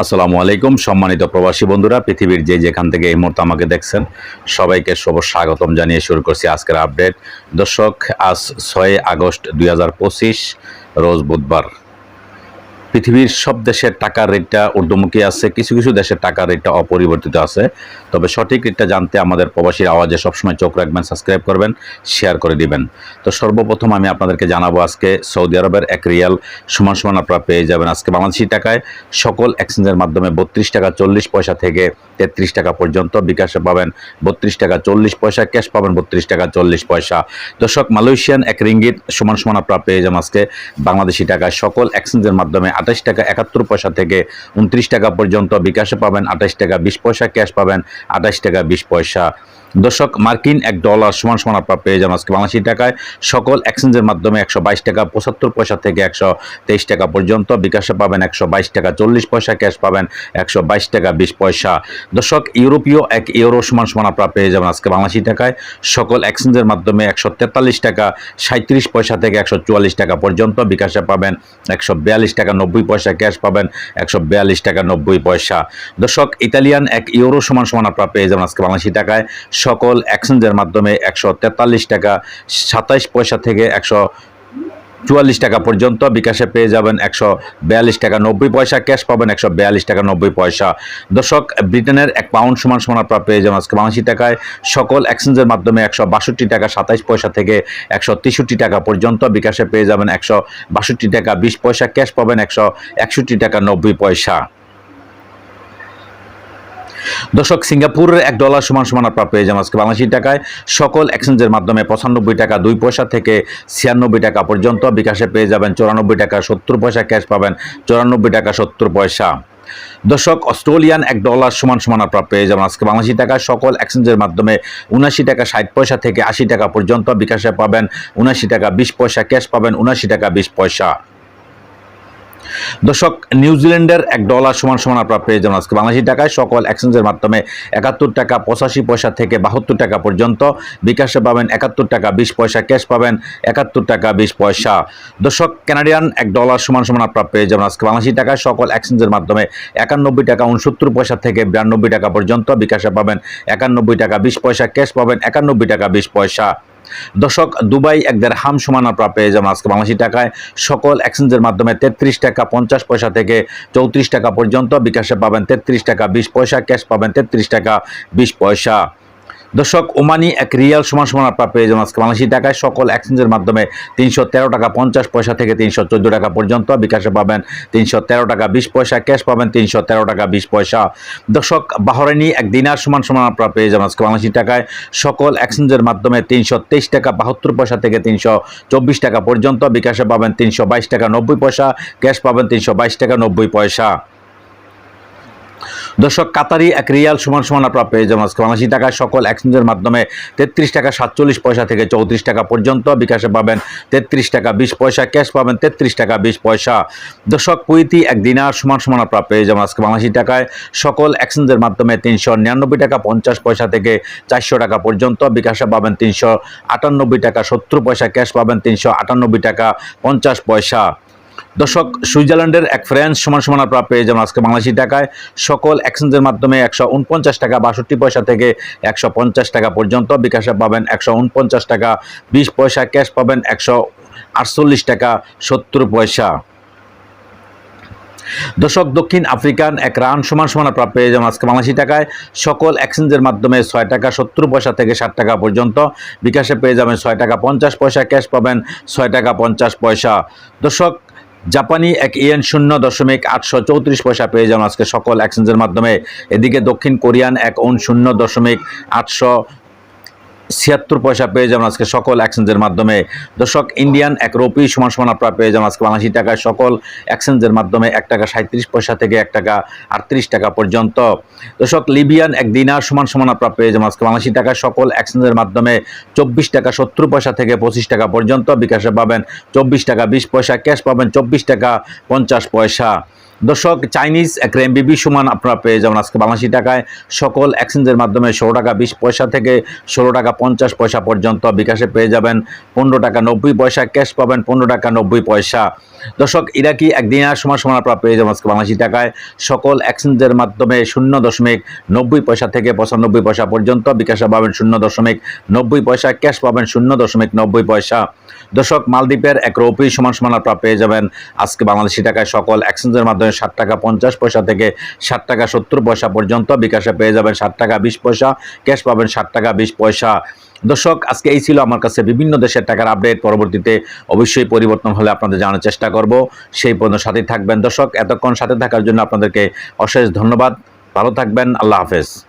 আসসালামু আলাইকুম, সম্মানিত প্রবাসী বন্ধুরা, পৃথিবীর যে যেখান থেকে এই মুহূর্তে আমাকে দেখছেন, সবাইকে শুভ স্বাগতম জানিয়ে শুরু করছি আজকের আপডেট দর্শক, আজ ছয় আগস্ট দুই হাজার পঁচিশ, রোজ বুধবার। পৃথিবীর সব দেশের টাকার রেটটা ঊর্ধ্বমুখী আছে, কিছু কিছু দেশের টাকার রেটটা অপরিবর্তিত আছে। তবে সঠিক রেটটা জানতে আমাদের প্রবাসীর আওয়াজে সবসময় চোখ রাখবেন, সাবস্ক্রাইব করবেন, শেয়ার করে দিবেন। তো সর্বপ্রথম আমি আপনাদেরকে জানাব আজকে সৌদি আরবের এক রিয়াল সমান সমান আপনারা পেয়ে যাবেন আজকে বাংলাদেশি টাকায়। সকল এক্সচেঞ্জের মাধ্যমে বত্রিশ টাকা চল্লিশ পয়সা থেকে তেত্রিশ টাকা পর্যন্ত বিকাশে পাবেন বত্রিশ টাকা চল্লিশ পয়সা, ক্যাশ পাবেন বত্রিশ টাকা চল্লিশ পয়সা। দর্শক, মালয়েশিয়ান এক রিঙ্গিত সমান সমান আপনারা পেয়ে যাবেন আজকে বাংলাদেশি টাকায়। সকল এক্সচেঞ্জের মাধ্যমে আঠাশ টাকা একাত্তর পয়সা থেকে উনত্রিশ টাকা পর্যন্ত বিকাশে পাবেন, আঠাশ টাকা বিশ পয়সা ক্যাশ পাবেন, আঠাশ টাকা বিশ পয়সা। দর্শক, মার্কিন এক ডলার সমান সমান আপনারা পেয়ে যাবেন আজকে বাংলাদেশি টাকায়। সকল এক্সচেঞ্জের মাধ্যমে একশো বাইশ টাকা, পঁচাত্তর পয়সা থেকে একশো তেইশ টাকা পর্যন্ত বিকাশে পাবেন, একশো বাইশ টাকা চল্লিশ পয়সা ক্যাশ পাবেন, একশো বাইশ টাকা বিশ পয়সা। দর্শক, ইউরোপীয় এক ইউরো সমান সমান আপনারা পেয়ে যাবেন আজকে বাংলাদেশি টাকায়। সকল এক্সচেঞ্জের মাধ্যমে একশো তেতাল্লিশ টাকা সাঁত্রিশ পয়সা থেকে একশো চুয়াল্লিশ টাকা পর্যন্ত বিকাশে পাবেন, একশো বিয়াল্লিশ টাকা, নব্বই পয়সা ক্যাশ পাবেন, একশো বিয়াল্লিশ টাকা নব্বই পয়সা। দর্শক, ইতালিয়ান এক ইউরো সমান সমান আপনারা পেয়ে যাবেন আজকে বাংলাদেশি টাকায়। সকল এক্সচেঞ্জের মাধ্যমে একশো তেতাল্লিশ টাকা, সাতাইশ পয়সা থেকে একশো চুয়াল্লিশ টাকা পর্যন্ত বিকাশে পেয়ে যাবেন একশো বিয়াল্লিশ টাকা নব্বই পয়সা, ক্যাশ পাবেন একশো বিয়াল্লিশ টাকা নব্বই পয়সা। দর্শক, ব্রিটেনের এক পাউন্ড সমান সমান আপনারা পেয়ে যাবেন আজকে বাংলাদেশি টাকায়। সকল এক্সচেঞ্জের মাধ্যমে একশো বাষট্টি টাকা সাতাইশ পয়সা থেকে একশো তেষট্টি টাকা পর্যন্ত বিকাশে পেয়ে যাবেন একশো বাষট্টি টাকা বিশ পয়সা, ক্যাশ পাবেন একশো একষট্টি টাকা নব্বই পয়সা। দর্শক, সিঙ্গাপুরের এক ডলার সমান সমান আপনারা পেয়ে যাবেন আজকে বাংলাদেশি টাকায়। সকল এক্সচেঞ্জের মাধ্যমে পঁচানব্বই টাকা, দুই পয়সা থেকে ছিয়ানব্বই টাকা পর্যন্ত বিকাশে পেয়ে যাবেন চৌরানব্বই টাকা, সত্তর পয়সা ক্যাশ পাবেন, চৌরানব্বই টাকা, সত্তর পয়সা। দর্শক, অস্ট্রেলিয়ান এক ডলার সমান সমান আপনারা পেয়ে যাবেন আজকে বাংলাদেশি টাকায়। সকল এক্সচেঞ্জের মাধ্যমে উনাশি টাকা, ষাট পয়সা থেকে আশি টাকা পর্যন্ত বিকাশে পাবেন উনাশি টাকা, বিশ পয়সা ক্যাশ পাবেন উনাশি টাকা, বিশ পয়সা। দর্শক নিউজিল্যান্ডের এক ডলার সমান সমান আপনারা পেয়ে যাবেন আজকে বাংলাদেশি টাকায়। সকল এক্সচেঞ্জের মাধ্যমে একাত্তর টাকা পঁচাশি পয়সা থেকে বাহাত্তর টাকা পর্যন্ত। বিকাশে পাবেন একাত্তর টাকা বিশ পয়সা, ক্যাশ পাবেন একাত্তর টাকা বিশ পয়সা। দর্শক কানাডিয়ান এক ডলার সমান সমান আপনারা পেয়ে যাবেন আজকে বাংলাদেশি টাকায়। সকল এক্সচেঞ্জের মাধ্যমে একানব্বই টাকা উনসত্তর পয়সা থেকে বিরানব্বই টাকা পর্যন্ত। বিকাশে পাবেন একানব্বই টাকা বিশ পয়সা, ক্যাশ পাবেন একানব্বই টাকা বিশ পয়সা। দর্শক, দুবাই এক দেড় হাম সমান আপনারা পেয়ে যাবেন আজকে বাংলাদেশি টাকায়। সকল এক্সচেঞ্জের মাধ্যমে তেত্রিশ টাকা পঞ্চাশ পয়সা থেকে চৌত্রিশ টাকা পর্যন্ত। বিকাশে পাবেন তেত্রিশ টাকা বিশ পয়সা ক্যাশ পাবেন তেত্রিশ টাকা বিশ পয়সা। দর্শক, ওমানি এক রিয়াল সমান সমান আপনারা পেয়ে যাবেন আজকে বাংলাদেশি টাকায়। সকল এক্সচেঞ্জের মাধ্যমে তিনশো তেরো টাকা পঞ্চাশ পয়সা থেকে তিনশো চোদ্দ টাকা পর্যন্ত বিকাশে পাবেন। তিনশো তেরো টাকা বিশ পয়সা, ক্যাশ পাবেন তিনশো তেরো টাকা বিশ পয়সা। দর্শক, বাহরাইনি এক দিনার সমান সমান আপনারা পেয়ে যাবেন আজকে বাংলাদেশি টাকায়। সকল এক্সচেঞ্জের মাধ্যমে তিনশো তেইশ টাকা বাহাত্তর পয়সা থেকে তিনশো চব্বিশ টাকা পর্যন্ত বিকাশে পাবেন। তিনশো বাইশ টাকা নব্বই পয়সা, ক্যাশ পাবেন তিনশো বাইশ টাকা নব্বই পয়সা। দর্শক, কাতারি এক রিয়াল সমান সমান আপনারা পেয়ে যাবেন আজকে। বাংলাদেশি টাকায় সকল এক্সচেঞ্জের মাধ্যমে তেত্রিশ টাকা সাতচল্লিশ পয়সা থেকে চৌত্রিশ টাকা পর্যন্ত বিকাশে পাবেন তেত্রিশ টাকা বিশ পয়সা, ক্যাশ পাবেন তেত্রিশ টাকা বিশ পয়সা। দর্শক, কুইতি এক দিনার সমান সমান আপনারা পেয়ে যাবেন আজকে বাংলাদেশি টাকায়। সকল এক্সচেঞ্জের মাধ্যমে তিনশো নিরানব্বই টাকা পঞ্চাশ পয়সা থেকে চারশো টাকা পর্যন্ত বিকাশে পাবেন তিনশো আটানব্বই টাকা সত্তর পয়সা, ক্যাশ পাবেন তিনশো আটানব্বই টাকা পঞ্চাশ পয়সা। দর্শক, সুইজারল্যান্ডের এক ফ্রেন্স সমান সমান আপনারা পেয়ে যাবেন আজকে বাংলাদেশি টাকায়, সকল এক্সচেঞ্জের মাধ্যমে একশো উনপঞ্চাশ টাকা বাষট্টি পয়সা থেকে একশো পঞ্চাশ টাকা পর্যন্ত বিকাশে পাবেন একশো উনপঞ্চাশ টাকা, বিশ পয়সা ক্যাশ পাবেন একশো আটচল্লিশ টাকা সত্তর পয়সা। দর্শক, দক্ষিণ আফ্রিকান এক রান সমান সমান আপনারা পেয়ে যাবেন আজকে বাংলাদেশি টাকায়, সকল এক্সচেঞ্জের মাধ্যমে ছয় টাকা সত্তর পয়সা থেকে ষাট টাকা পর্যন্ত বিকাশে পেয়ে যাবেন ছয় টাকা পঞ্চাশ পয়সা ক্যাশ পাবেন ছয় টাকা পঞ্চাশ পয়সা। দর্শক জাপানি এক ইয়েন শূন্য দশমিক আটশো চৌত্রিশ পয়সা পেয়ে যান আজকে সকল এক্সচেঞ্জের মাধ্যমে। এদিকে দক্ষিণ কোরিয়ান এক ওন শূন্য দশমিক আটশো ছিয়াত্তর পয়সা পেয়ে যাবেন আজকে সকল এক্সচেঞ্জের মাধ্যমে। দর্শক ইন্ডিয়ান এক রুপি সমান সমান আপনারা পেয়ে যাবেন আজকে বাংলাদেশি টাকায়। সকল এক্সচেঞ্জের মাধ্যমে এক টাকা সাঁত্রিশ পয়সা থেকে এক টাকা আটত্রিশ টাকা পর্যন্ত। দর্শক লিবিয়ান এক দিনার সমান সমান আপনারা পেয়ে যাবেন আজকে বাংলাদেশি টাকায়। সকল এক্সচেঞ্জের মাধ্যমে চব্বিশ টাকা সত্তর পয়সা থেকে পঁচিশ টাকা পর্যন্ত। বিকাশে পাবেন চব্বিশ টাকা বিশ পয়সা ক্যাশ পাবেন চব্বিশ টাকা পঞ্চাশ পয়সা। দর্শক, চাইনিজ এক রেমবিবি সমান আপনারা পেয়ে যাবেন আজকে বাংলাদেশি টাকায়। সকল এক্সচেঞ্জের মাধ্যমে ষোলো টাকা বিশ পয়সা থেকে ষোলো টাকা পঞ্চাশ পয়সা পর্যন্ত বিকাশে পেয়ে যাবেন। পনেরো টাকা নব্বই পয়সা, ক্যাশ পাবেন পনেরো টাকা নব্বই পয়সা। দর্শক, ইরাকি একদিনের সময় সময় আপনারা পেয়ে যাবেন আজকে বাংলাদেশি টাকায়। সকল এক্সচেঞ্জের মাধ্যমে শূন্য দশমিক নব্বই পয়সা থেকে পঁচানব্বই পয়সা পর্যন্ত বিকাশে পাবেন শূন্য দশমিক নব্বই পয়সা, ক্যাশ পাবেন শূন্য দশমিক নব্বই পয়সা। দর্শক, মালদ্বীপের এক রৌপি সমান সমান আপনারা পেয়ে যাবেন আজকে বাংলাদেশি টাকায়। সকল এক্সচেঞ্জের মাধ্যমে ষাট টাকা পঞ্চাশ পয়সা থেকে ষাট টাকা সত্তর পয়সা পর্যন্ত। বিকাশে পেয়ে যাবেন ষাট টাকা বিশ পয়সা, ক্যাশ পাবেন ষাট টাকা বিশ পয়সা। দর্শক, আজকে এই ছিল আমার কাছে বিভিন্ন দেশের টাকার আপডেট। পরবর্তীতে অবশ্যই পরিবর্তন হলে আপনাদের জানার চেষ্টা করব। সেই পর্যন্ত সাথে থাকবেন। দর্শক, এতক্ষণ সাথে থাকার জন্য আপনাদেরকে অশেষ ধন্যবাদ। ভালো থাকবেন। আল্লাহ হাফেজ।